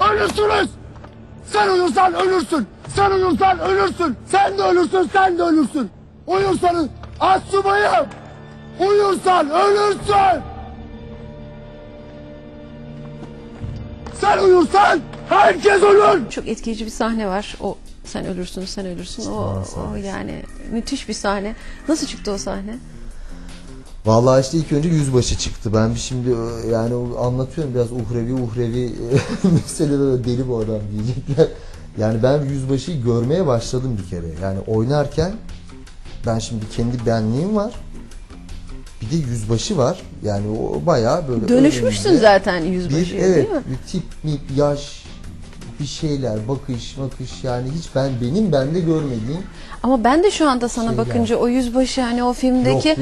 ölürsünüz. Sen uyursan ölürsün. Sen uyursan ölürsün. Sen de ölürsün, sen de ölürsün. Uyursanız asubayım. Uyursan ölürsün. Sen uyursan herkes ölür. Çok etkileyici bir sahne var. O sen ölürsün, sen ölürsün. O, o yani müthiş bir sahne. Nasıl çıktı o sahne? Vallahi işte ilk önce yüzbaşı çıktı. Ben şimdi e, yani anlatıyorum biraz uhrevi uhrevi meseleler deli bu adam diyecekler. Yani ben yüzbaşıyı görmeye başladım bir kere. Yani oynarken ben şimdi kendi benliğim var. Bir de yüzbaşı var. Yani o bayağı böyle Dönüşmüşsün zaten bir yüzbaşıya evet değil mi? bir tip mip yaş bir şeyler bakış bakış yani hiç ben benim bende görmediğim Ama ben de şu anda sana Şeyler. bakınca o yüzbaşı hani o filmdeki yok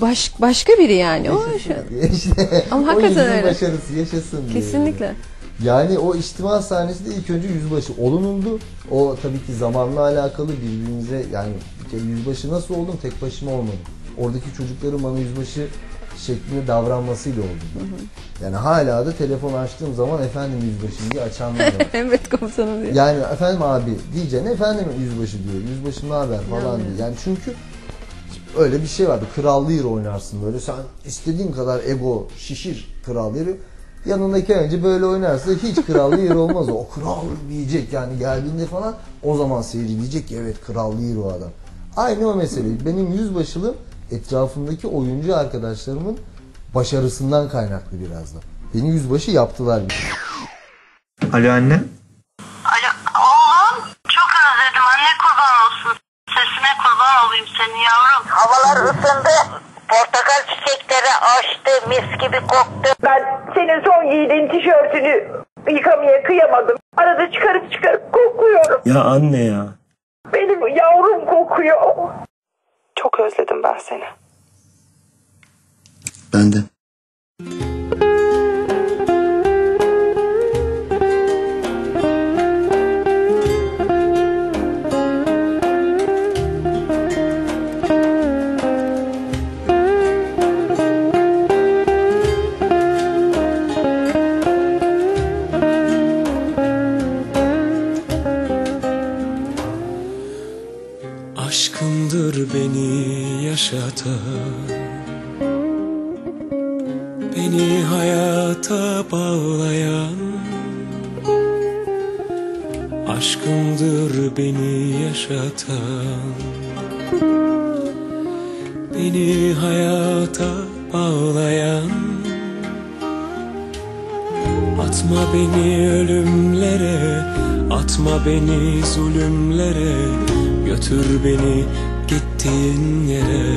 baş, başka biri yani. O şu- işte Ama o hakikaten öyle. başarısı yaşasın diye. kesinlikle. Yani o içtima sahnesi de ilk önce yüzbaşı olunuldu. O tabii ki zamanla alakalı birbirimize yani yüzbaşı nasıl oldum tek başıma olmadım. Oradaki çocukların bana yüzbaşı şeklinde davranmasıyla oldum. Yani hala da telefon açtığım zaman efendim yüzbaşım diye açanlar var. Emret komutanım diye. Yani efendim abi diyeceğine efendim yüzbaşı diyor. Yüzbaşı ne haber falan Yani. diyor. Yani çünkü öyle bir şey vardı. Kral Lear oynarsın böyle. Sen istediğin kadar ego şişir Kral Lear'ı. Yanındaki önce böyle oynarsa hiç Kral Lear olmaz. O kral diyecek yani geldiğinde falan o zaman seyirci diyecek ki evet Kral Lear o adam. Aynı o mesele. Benim yüzbaşılığım etrafımdaki oyuncu arkadaşlarımın başarısından kaynaklı biraz da. Beni yüzbaşı yaptılar. Alo anne. Alo, oğlum çok özledim anne kurban olsun. Sesine kurban olayım senin yavrum. Havalar ısındı. Portakal çiçekleri açtı. Mis gibi koktu. Ben senin son giydiğin tişörtünü yıkamaya kıyamadım. Arada çıkarıp çıkarıp kokluyorum. Ya anne ya. Benim yavrum kokuyor. Çok özledim ben seni. Ben de. Beni hayata bağlayan Aşkındır beni yaşatan. Beni hayata bağlayan Atma beni ölümlere Atma beni zulümlere Götür beni gittiğin yere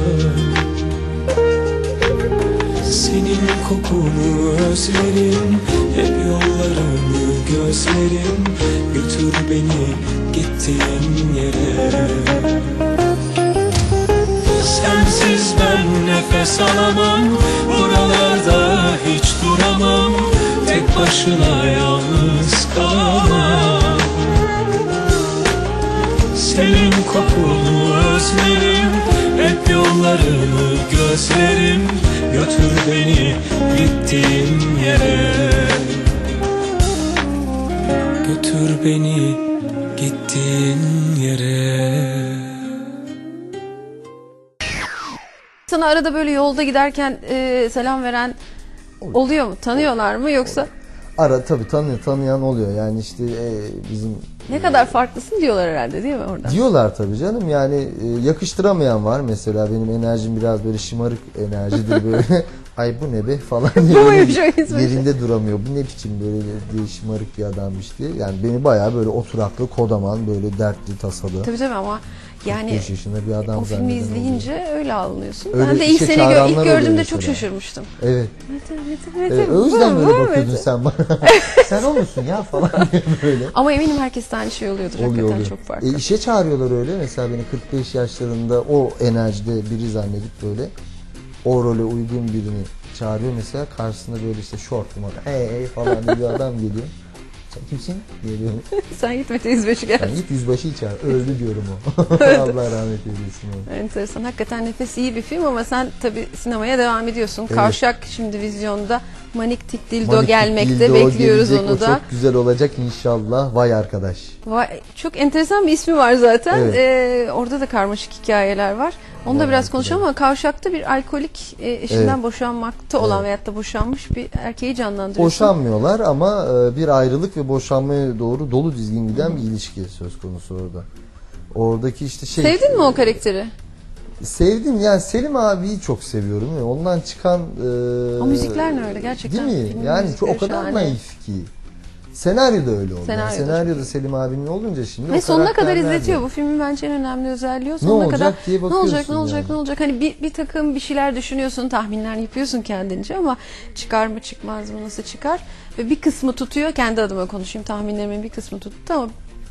Senin kokunu özlerim Hep yollarını gözlerim Götür beni gittiğin yere. Sensiz ben nefes alamam Buralarda hiç duramam Tek başına yalnız kalamam Senin kokunu özlerim. Hep yollarını gözlerim. Götür beni gittiğin yere. Götür beni gittiğin yere. Sana arada böyle yolda giderken e, selam veren oluyor mu? Tanıyorlar mı yoksa Ara tabii tanıyor, tanıyan oluyor. Yani işte e, bizim ne kadar farklısın diyorlar herhalde değil mi orada? diyorlar tabii canım. Yani e, yakıştıramayan var mesela benim enerjim biraz böyle şımarık enerjidir böyle. Ay bu ne be falan diye yüzbaşı? yerinde duramıyor. Bu ne biçim böyle diye şımarık bir adammış diye. Yani beni bayağı böyle oturaklı, kodaman, böyle dertli, tasalı. Tabii tabii ama Yani 45 yaşında bir adam o filmi izleyince öyle alınıyorsun. Öyle ben de ilk işe seni gö- ilk oluyor gördüğümde çok şaşırmıştım. oluyor. Evet. Mete, Mete, Mete, evet. O yüzden böyle bakıyordun sen bana. sen o musun ya falan diye böyle. Ama eminim herkes de aynı şey oluyordur. Oluyor Hakikaten oluyor. çok farklı. E, işe çağırıyorlar öyle. Mesela beni 45 yaşlarında o enerjide biri zannedip böyle o role uygun birini çağırıyor mesela karşısında böyle işte şort hey hey falan diye bir adam geliyor. Sen kimsin? diye böyle. Sen git Mete İzbeş'i gel. Ben git yüzbaşıyı çağır. Öldü diyorum o. Allah rahmet eylesin onu. Enteresan. Hakikaten nefes iyi bir film ama sen tabii sinemaya devam ediyorsun. Kavşak şimdi vizyonda. Manik Tik Dildo Manik gelmekte. Dildo Bekliyoruz gelecek, onu da. çok güzel olacak inşallah. Vay arkadaş. Vay, çok enteresan bir ismi var zaten. Evet. Ee, orada da karmaşık hikayeler var. Onu da biraz konuşalım ama Kavşak'ta bir alkolik e, eşinden Evet. boşanmakta olan Evet. veyahut da boşanmış bir erkeği canlandırıyorsun. Boşanmıyorlar ama e, bir ayrılık ve boşanmaya doğru dolu dizgin giden bir ilişki söz konusu orada. Oradaki işte şey... Sevdin mi o karakteri? Sevdim yani Selim abiyi çok seviyorum. ya. Ondan çıkan... e, O müzikler ne öyle gerçekten? Değil mi? Filmin Yani müzikleri o kadar şahane. naif ki. Senaryo da öyle oldu. Senaryo da Yani Selim abinin olunca şimdi Ve o sonuna kadar karakterler de- izletiyor. Bu filmin bence en önemli özelliği o. Sonuna olacak kadar diye ne olacak, ne olacak, yani. ne olacak. Hani bir, bir takım bir şeyler düşünüyorsun, tahminler yapıyorsun kendince ama çıkar mı çıkmaz mı, nasıl çıkar? Ve bir kısmı tutuyor. Kendi adıma konuşayım. Tahminlerimin bir kısmı tuttu ama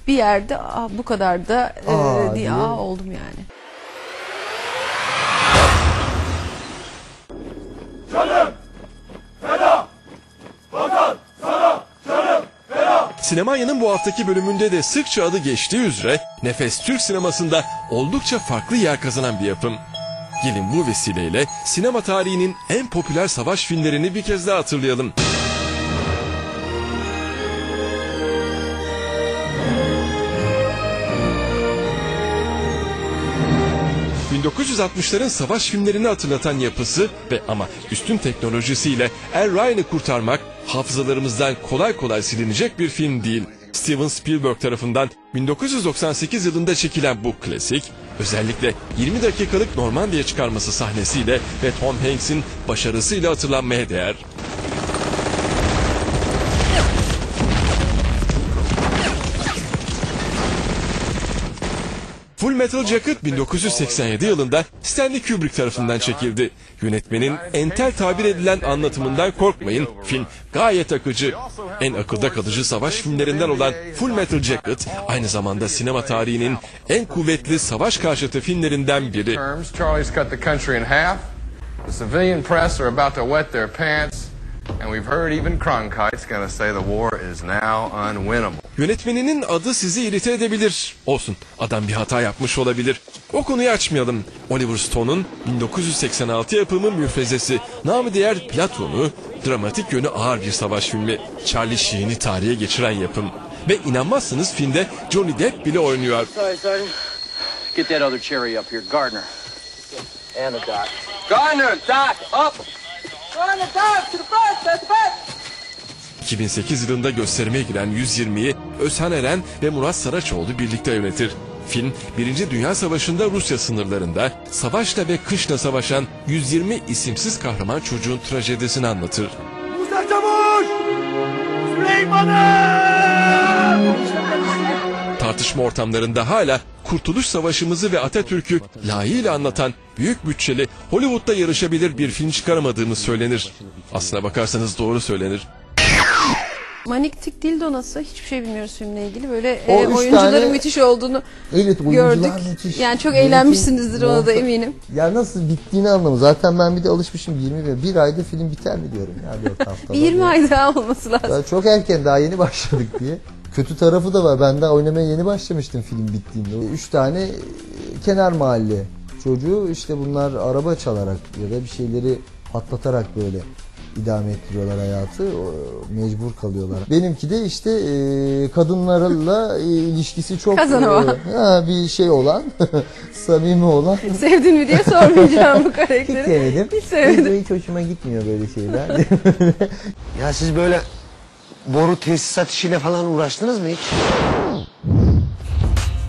bir yerde Aa, bu kadar da e, Aa, diye diye. aa, oldum yani. Sinemanya'nın bu haftaki bölümünde de sıkça adı geçtiği üzere Nefes Türk sinemasında oldukça farklı yer kazanan bir yapım. Gelin bu vesileyle sinema tarihinin en popüler savaş filmlerini bir kez daha hatırlayalım. ...1960'ların savaş filmlerini hatırlatan yapısı ve ama üstün teknolojisiyle Er Ryan'ı kurtarmak hafızalarımızdan kolay kolay silinecek bir film değil. Steven Spielberg tarafından 1998 yılında çekilen bu klasik, özellikle 20 dakikalık Normandiya çıkarması sahnesiyle ve Tom Hanks'in başarısıyla hatırlanmaya değer. Full Metal Jacket 1987 yılında Stanley Kubrick tarafından çekildi. Yönetmenin entel tabir edilen anlatımından korkmayın. Film gayet akıcı. En akılda kalıcı savaş filmlerinden olan Full Metal Jacket aynı zamanda sinema tarihinin en kuvvetli savaş karşıtı filmlerinden biri. And we've heard even Cronkite's going say the war is now unwinnable. Yönetmeninin adı sizi irite edebilir. Olsun, adam bir hata yapmış olabilir. O konuyu açmayalım. Oliver Stone'un 1986 yapımı müfrezesi, namı diğer Platon'u, dramatik yönü ağır bir savaş filmi. Charlie Sheen'i tarihe geçiren yapım. Ve inanmazsınız filmde Johnny Depp bile oynuyor. Sorry. Get that other cherry up here, Gardner. And the doc. Gardner, doc, up! Gardner, doc, to the front, to the front! 2008 yılında gösterime giren 120'yi Özhan Eren ve Murat Saraçoğlu birlikte yönetir. Film, Birinci Dünya Savaşı'nda Rusya sınırlarında savaşla ve kışla savaşan 120 isimsiz kahraman çocuğun trajedisini anlatır. Musa Çavuş! Süleyman'ım! Tartışma ortamlarında hala Kurtuluş Savaşımızı ve Atatürk'ü layığıyla anlatan büyük bütçeli Hollywood'da yarışabilir bir film çıkaramadığımız söylenir. Aslına bakarsanız doğru söylenir. Manik Tik Dildo nasıl? Hiçbir şey bilmiyoruz filmle ilgili. Böyle O e, oyuncuların tane- müthiş olduğunu Evet gördük. müthiş. Yani çok Yönetim eğlenmişsinizdir ona da eminim. Ya nasıl bittiğini anlamadım. Zaten ben bir de alışmışım 20 ve bir ayda film biter mi diyorum ya 4 haftada. Bir 20 ay daha olması lazım. Ya çok erken daha yeni başladık diye. Kötü tarafı da var. Ben daha oynamaya yeni başlamıştım film bittiğinde. Üç tane e, kenar mahalle çocuğu işte bunlar araba çalarak ya da bir şeyleri patlatarak böyle idame ettiriyorlar hayatı. Mecbur kalıyorlar. Benimki de işte e, kadınlarla e, ilişkisi çok Kazanama. e, ha, bir şey olan, samimi olan. Sevdin mi diye sormayacağım bu Hiç karakteri. sevmedim. Hiç sevmedim. Hiç, hiç hoşuma gitmiyor böyle şeyler. Ya siz böyle boru tesisat işiyle falan uğraştınız mı hiç?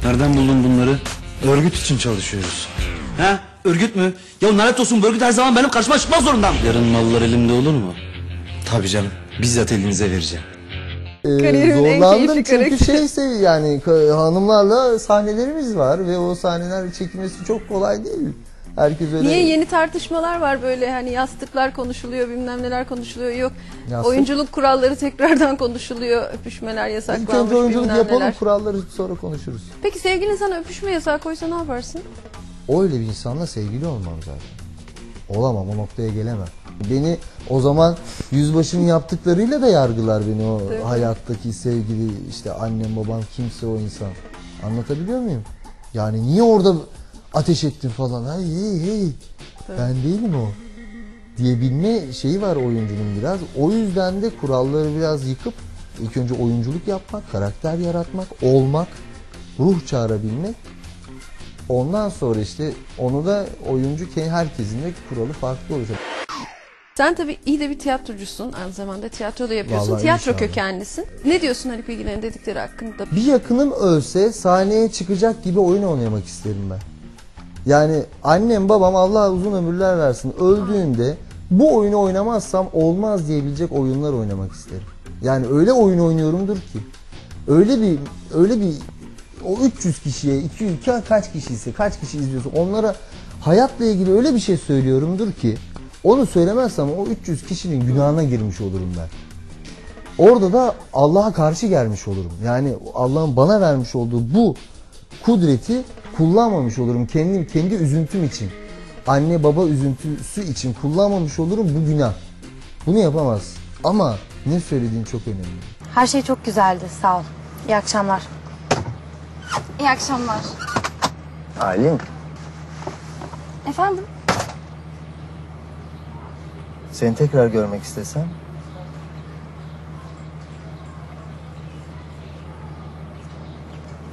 Nereden buldun bunları? Örgüt için çalışıyoruz. Ha? Örgüt mü? Ya lanet olsun bu örgüt her zaman benim karşıma çıkmak zorunda. Yarın mallar elimde olur mu? Tabii canım. Bizzat elinize vereceğim. Ee, Kariyerimin en zorlandım keyifli çünkü karakteri. şey yani ka- hanımlarla sahnelerimiz var ve o sahneler çekilmesi çok kolay değil. Herkes öyle Niye yeni tartışmalar var böyle hani yastıklar konuşuluyor bilmem neler konuşuluyor yok Yastık- oyunculuk kuralları tekrardan konuşuluyor öpüşmeler İlk yasaklanmış önce oyunculuk bilmem yapalım neler. kuralları sonra konuşuruz. Peki sevgilin sana öpüşme yasağı koysa ne yaparsın? Öyle bir insanla sevgili olmam zaten. Olamam o noktaya gelemem. Beni o zaman yüzbaşının yaptıklarıyla da yargılar beni o Tabii. hayattaki sevgili işte annem babam kimse o insan. Anlatabiliyor muyum? Yani niye orada ateş ettin falan. Hey hey hey. Ben değilim o. Diyebilme şeyi var oyuncunun biraz. O yüzden de kuralları biraz yıkıp ilk önce oyunculuk yapmak, karakter yaratmak, olmak, ruh çağırabilmek. Ondan sonra işte onu da oyuncu herkesin de kuralı farklı olacak. Sen tabii iyi de bir tiyatrocusun aynı zamanda tiyatro da yapıyorsun Vallahi tiyatro inşallah. kökenlisin. Ne diyorsun Haluk Bilginer'in dedikleri hakkında? Bir yakınım ölse sahneye çıkacak gibi oyun oynamak isterim ben. Yani annem babam Allah uzun ömürler versin öldüğünde bu oyunu oynamazsam olmaz diyebilecek oyunlar oynamak isterim. Yani öyle oyun oynuyorumdur ki. Öyle bir öyle bir o 300 kişiye 200 ka- kaç kişi ise kaç kişi izliyorsa onlara hayatla ilgili öyle bir şey söylüyorumdur ki onu söylemezsem o 300 kişinin günahına girmiş olurum ben. Orada da Allah'a karşı gelmiş olurum. Yani Allah'ın bana vermiş olduğu bu kudreti kullanmamış olurum. Kendim kendi üzüntüm için. Anne baba üzüntüsü için kullanmamış olurum bu günah. Bunu yapamaz. Ama ne söylediğin çok önemli. Her şey çok güzeldi. Sağ ol. İyi akşamlar. İyi akşamlar. Aylin Efendim? seni tekrar görmek istesem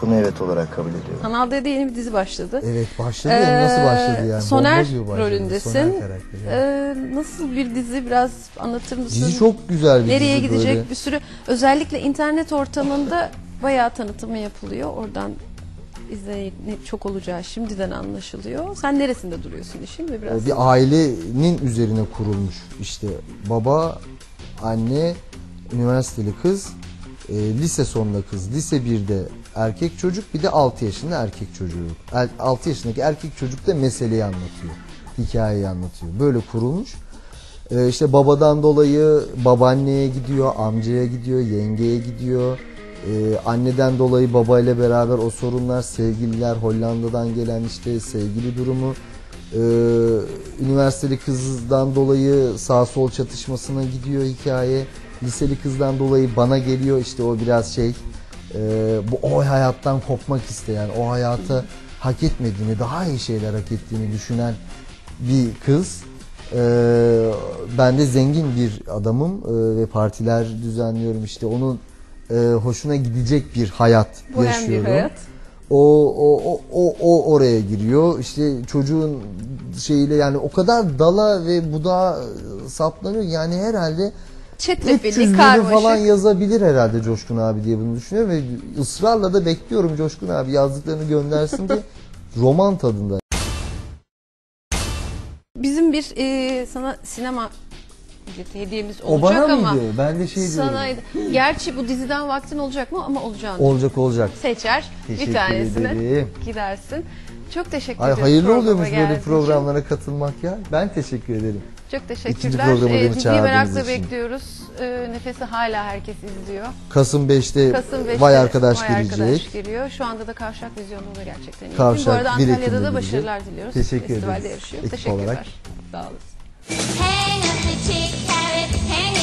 bunu evet olarak kabul ediyorum. Kanal D'de yeni bir dizi başladı. Evet başladı ya nasıl başladı yani? Ee, Soner başladı. rolündesin. Soner karakteri. Ee, nasıl bir dizi biraz anlatır mısın? Dizi çok güzel bir Nereye dizi gidecek böyle. bir sürü özellikle internet ortamında bayağı tanıtımı yapılıyor. Oradan izleyeni çok olacağı şimdiden anlaşılıyor. Sen neresinde duruyorsun işin ve biraz Ee, bir ailenin üzerine kurulmuş işte baba, anne, üniversiteli kız, e, lise sonunda kız, lise 1'de erkek çocuk bir de 6 yaşında erkek çocuğu. 6 yaşındaki erkek çocuk da meseleyi anlatıyor. Hikayeyi anlatıyor. Böyle kurulmuş. Ee, işte babadan dolayı babaanneye gidiyor, amcaya gidiyor, yengeye gidiyor. Ee, anneden dolayı babayla beraber o sorunlar, sevgililer, Hollanda'dan gelen işte sevgili durumu. Ee, üniversiteli kızdan dolayı sağ sol çatışmasına gidiyor hikaye. Liseli kızdan dolayı bana geliyor işte o biraz şey e, bu o hayattan kopmak isteyen, o hayatı hak etmediğini, daha iyi şeyler hak ettiğini düşünen bir kız. Ee, ben de zengin bir adamım ee, ve partiler düzenliyorum işte onun e, hoşuna gidecek bir hayat bir yaşıyorum. hayat. O, o, o, o, o oraya giriyor. İşte çocuğun şeyiyle yani o kadar dala ve budağa saplanıyor. Yani herhalde Çetrefilli, 300 bölüm karmaşık. falan yazabilir herhalde Coşkun abi diye bunu düşünüyorum ve ısrarla da bekliyorum Coşkun abi yazdıklarını göndersin diye roman tadında. Bizim bir e, sana sinema ücreti hediyemiz O olacak bana ama mıydı? Ben de şey diyorum. sanaydı. Gerçi bu diziden vaktin olacak mı ama olacağını Olacak olacak. seçer. Teşekkür bir tanesine ederim. gidersin. Çok teşekkür Ay ederim. hayırlı programa oluyormuş geldiğin böyle için. programlara katılmak ya. Ben teşekkür ederim. Çok İkinci teşekkürler. programa Ee, beni çağırdığınız merakla için. bekliyoruz. Ee, Nefesi hala herkes izliyor. Kasım 5'te, Kasım 5'te Vay Arkadaş Vay gelecek. Arkadaş geliyor. Şu anda da Kavşak Vizyon'da da gerçekten iyi. Kavşak, Bu arada Antalya'da Ekim'de da gelecek. başarılar diliyoruz. Teşekkür Festivalde ederiz. yarışıyor. Ekip Teşekkürler. olarak. Sağ olasın. Hang up the chick carrot, hang